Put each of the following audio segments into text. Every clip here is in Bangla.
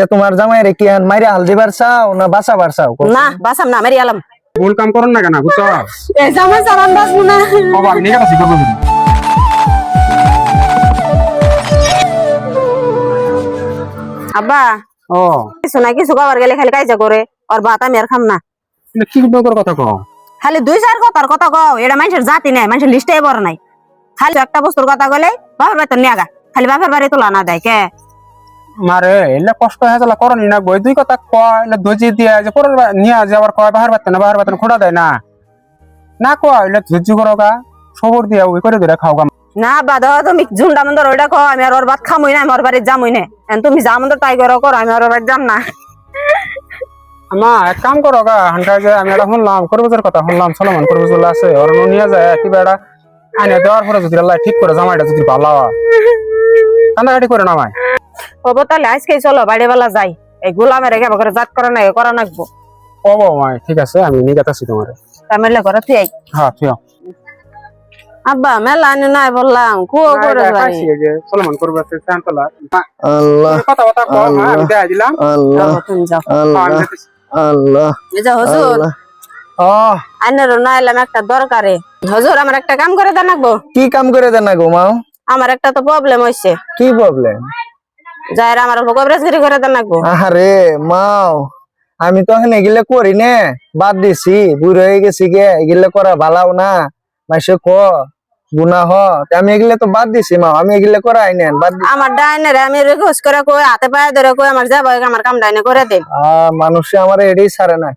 আচ্ছা তোমার জামাই রে কি আন মাইরে হালদি বারসাও না বাসা বারসাও না বাসাম না মেরি আলম ভুল কাম করুন না কেন বুঝছ? এ জামাই সারান বাসবো না। বাবা নিয়ে গেছি করব আব্বা ও। কিছু না কিছু খাবার গেলে খালি কাইজা করে আর ভাত আমি আর খাম না। কি নকর কথা কও? খালি দুই চার কথার কথা কও এটা মানুষের জাতি নাই মানুষের লিস্টে বড় নাই। খালি একটা বস্তুর কথা গলে বাপের বাড়ি তো নিয়াগা খালি বাপের বাড়ি তোলা না দেয় কে? মারে এলে কষ্ট হয়ে গেল করনি না বই দুই কথা কয় এলে ধুজি দিয়ে যে পরের নিয়ে যাবার কয় বাহার বাতেন বাহার বাতেন খোড়া দেয় না। না কয় এলে ধৈর্য করো গা সবর দিয়া ওই করে ধরে খাও গা। না বাদ তুমি ঝুন্ডা মন্দর ওইটা কও আমি আর ওর ভাত খামই না আমি ওর বাড়ি যামই না। এখন তুমি যা মন্দর তাই করো করো আমি আর ওর বাড়ি যাম না। আমা এক কাম করো গা হান্টা যে আমি এটা শুনলাম করবুজের কথা শুনলাম সলমান করবুজ আছে ওর নিয়ে যায় কি বেড়া। আইনে দেওয়ার পরে যদি আল্লাহ ঠিক করে জামাইটা যদি ভালো হয়। কান্দাকাটি করে নামায় হব তাহলে আজকে চলো বাড়ি বেলা যাই। এই গোলামের রেখে করে জাত করা নাই করা নাকবো ও মাই ঠিক আছে আমি নিয়ে যাচ্ছি তোমার। তামিলে করে তুই আই। হ্যাঁ আব্বা মেলা আনি নাই বললাম কুয়ো করে সলমান করব শান্তলা আল্লাহ কথা কথা কম হ্যাঁ, আমি দেখাই দিলাম। আল্লাহ আল্লাহ আল্লাহ এই যে হুজুর। না এলাম একটা দরকারে। হুজুর আমার একটা কাম করে দেন কি কাম করে দেন মাও আমার একটা তো প্রবলেম হইছে। কি প্রবলেম যাই আমার কবরেজগিরি করে দেন নাকবো আরে মাও আমি তো এখন এগুলো করি না বাদ দিছি বুড়ো হয়ে গেছি গে এগুলো করা ভালাও না মাসে ক গুনা হ আমি এগুলো তো বাদ দিছি মাও আমি এগুলো করা আইনে বাদ দি আমার ডাইনে আমি রিকোয়েস করে কই হাতে পায়ে ধরে কই আমার যাব আমার কাম ডাইনে করে দে আহ, মানুষে আমার এটাই ছাড়ে না।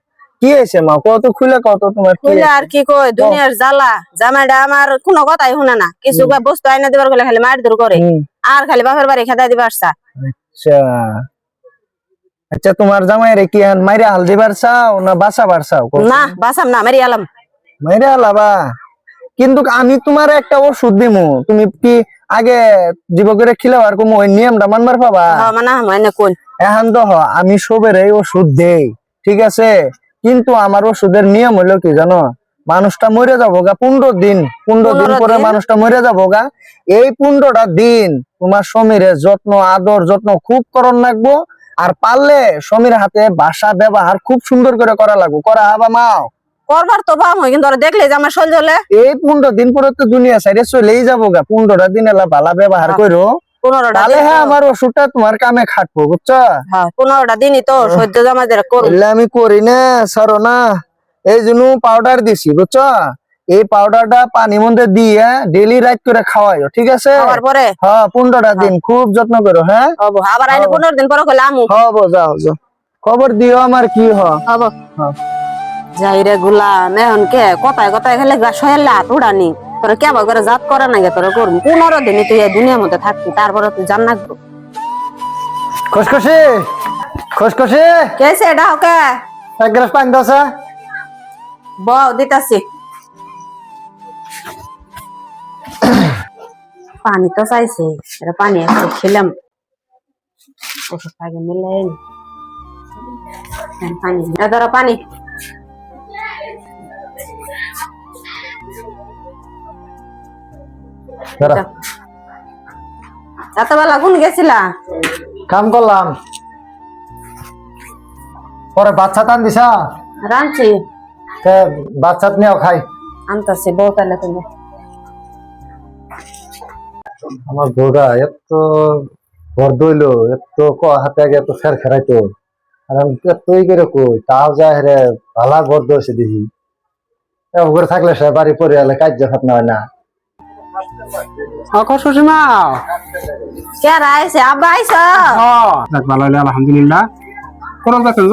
কি হয়েছে মা? কত খুলে কত তোমার কইলে আর কি কই দুনিয়ার জ্বালা। জামাইটা আমার কোনো কথাই শুনে না। কিছু বস্তু আইনা দিবার গেলে খালি মার দূর করে। আর খালি বাপের বাড়ি খেদা দিবার আচ্ছা। আচ্ছা তোমার জামাই রে কি মাইরে হালদি বারসাও না বাসা বারসাও না বাসাম না মেরি আলম। মাইরে হালাবা কিন্তু আমি তোমার একটা ওষুধ দিমু। তুমি কি আগে জীবকের খিলাবার কোনো ওই নিয়মটা মানবার পাবা? মানে মানে কোন এখন তো আমি সবের ওষুধ দেই। ঠিক আছে? কিন্তু আমার ওষুধের নিয়ম হলো কি জানো? মানুষটা মরে যাব গা পনেরো দিন। পনেরো দিন পরে মানুষটা মরে যাব গা। এই পনেরোটা দিন তোমার সমীরে যত্ন আদর যত্ন খুব করণ লাগবো। আর পারলে সমীর হাতে ভাষা ব্যবহার খুব সুন্দর করে করা লাগবো। করা হাবা মাও? করবার তো ভাব হয় কিন্তু দেখলে যে আমার এই পনেরো দিন পরে তো দুনিয়া সাইডে চলেই যাব গা। পনেরোটা দিন এলা ভালা ব্যবহার। করো। পনেরোটা তাহলে দিন হ্যাঁ আমার ওষুধটা তোমার কামে খাটবো বুঝছ? হ্যাঁ পনেরোটা দিনই তো সহ্য দিয়ে আমি করি না সারো না। এই জন্য পাউডার দিছি বুঝছ? এই পাউডারটা পানি মধ্যে দিয়ে ডেলি রাইট করে খাওয়াইও ঠিক আছে? হ্যাঁ পনেরোটা দিন খুব যত্ন করো হ্যাঁ? হব। আবার। পনেরো দিন পরে হব যাও যাও। খবর দিও আমার কি হব। হ্যাঁ। যাই রে গুলাম এখন কে? কথায় কথায় খেলে গা সহেলে হাত উড়ানি। তোরা কেবা করে জাত করে না তোরা করবি? পনেরো দিনই তুই এই দুনিয়ার মধ্যে থাকবি তারপরে তুই জান না খসখসি খসখসি। কেসে এটা ওকে? এক গ্লাস পানি দাও স্যার। বউ দিতাছি। পানি তো চাইছে এটা পানি একটু খেলাম। ওষুধ আগে। হ্যাঁ, পানি ধরো পানি। রাতবেলা কোন গেছিলা? কাম করলাম। পরে বাচ্চা টান দিছা বাচ্চা নিয়েও খাই। আনতাছি বউ তাহলে তুমি আমার বউটা এত বর্দ হইল এত ক- হাতে আগে এত ফের খেরাইতো আর আমি করে কই তাও যায় রে ভালা হয়েছে দেখি। এরকম করে থাকলে সে বাড়ি পরে এলে কাজ খাত না হয় না। সুষমা। কে আইছে আব্বা আইছ? ভালো হইলে আলহামদুলিল্লাহ।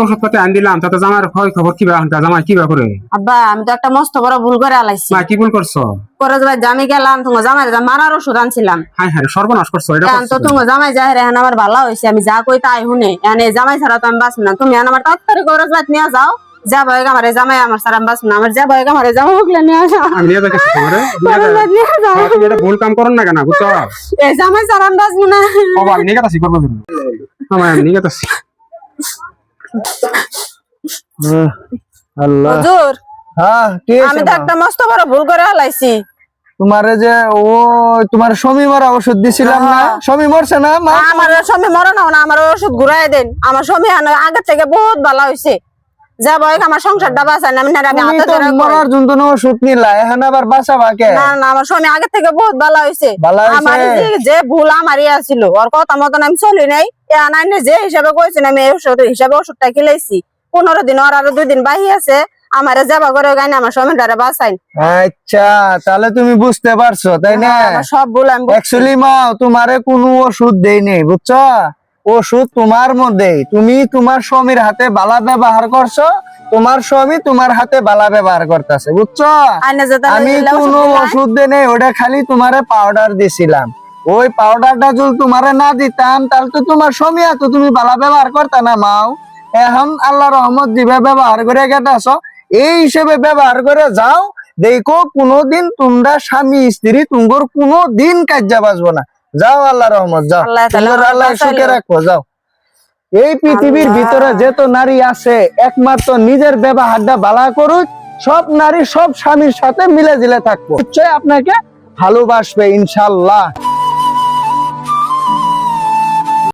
ওষুধ পাতি আন দিলাম তাতে জামার হয় খবর কিবা করে? আব্বা আমি তো একটা মস্ত বড় ভুল করে আলাইছি। মা কি ভুল করছ? করে যাবে জামি গেলাম তোমার জামাই মারার ওষুধ আনছিলাম। হাই হাই সর্বনাশ করছ এটা তো তোমার জামাই যাই রে আমার ভালো হয়েছে আমি যা কই তাই শুনে। এনে জামাই ছাড়া তো আমি বাঁচব না। তুমি আমার তাড়াতাড়ি করে বাদ নিয়ে যাও। যা ভয় আমার জামাই আমার আমি বাঁচব না আমার যা ভয় আমার জামাই উগলে নিয়ে যাও আমি নিয়ে যাচ্ছি তোমারে নিয়ে করে যাই। যাও তুমি এটা ভুল কাম করো না কেন বুঝছ? এই জামাই আমি বাঁচব না। বাবা আমি নিয়ে যাচ্ছি করব আমার আমি নিয়ে যাচ্ছি আল্লাহ। হুজুর হ্যাঁ কি আমি তো একটা মস্ত বড় ভুল করে আলাইছি তোমারে যে ও তোমার স্বামী মরা ওষুধ দিছিলাম না। স্বামী মরছে না আমার স্বামী মরে না আমার ওষুধ ঘুরাই দেন। আমার স্বামী আগের থেকে বহুত ভালো হয়েছে যা বয় আমার সংসারটা বাঁচান আমি না আমি হাতে ধরে মরার জন্য ওষুধ নিলা এখন আবার বাঁচাবা কে? না না আমার স্বামী আগে থেকে বহুত ভালো হইছে? আমার যে ভুল আমারই আছিল ওর কথা মতন আমি চলি নাই। যে হিসাবে কইছেন আমি এই ওষুধ হিসাবে ওষুধটা খেলাইছি পনেরো দিন ওর আরও দুই দিন বাহি আছে আমারে যাবা করে গাইনি আমার স্বামীটারে বাঁচাইন। আচ্ছা তাহলে তুমি বুঝতে পারছ তাই না? সব ভুল আমি। অ্যাকচুয়ালি মা তোমারে কোনো ওষুধ দেই নেই বুঝছ? ওষুধ তোমার মধ্যেই। তুমি তোমার স্বামীর হাতে বালা ব্যবহার করছ তোমার স্বামী তোমার হাতে বালা ব্যবহার করতেছে বুঝছ? আমি কোনো ওষুধ দেই নেই ওটা খালি তোমারে পাউডার দিছিলাম। ওই পাউডারটা যদি তোমারে না দিতাম তাহলে তো তোমার স্বামী এত তুমি বালা ব্যবহার করতে না মাও। এখন আল্লাহ রহমত দিবে ব্যবহার করে গেটাছ এই হিসেবে ব্যবহার করে যাও দেখো কোনোদিন তোমরা স্বামী স্ত্রী তুমগর কোনো দিন কাজ্যা বাঁচবো না। যাও আল্লাহ রহমত যাও। আল্লাহ সুখে রাখো যাও। এই পৃথিবীর। ভিতরে যেত নারী আছে একমাত্র নিজের ব্যবহারটা বালা করুক সব নারী সব স্বামীর সাথে মিলে জিলে থাকব। নিশ্চয় আপনাকে ভালোবাসবে ইনশাল্লাহ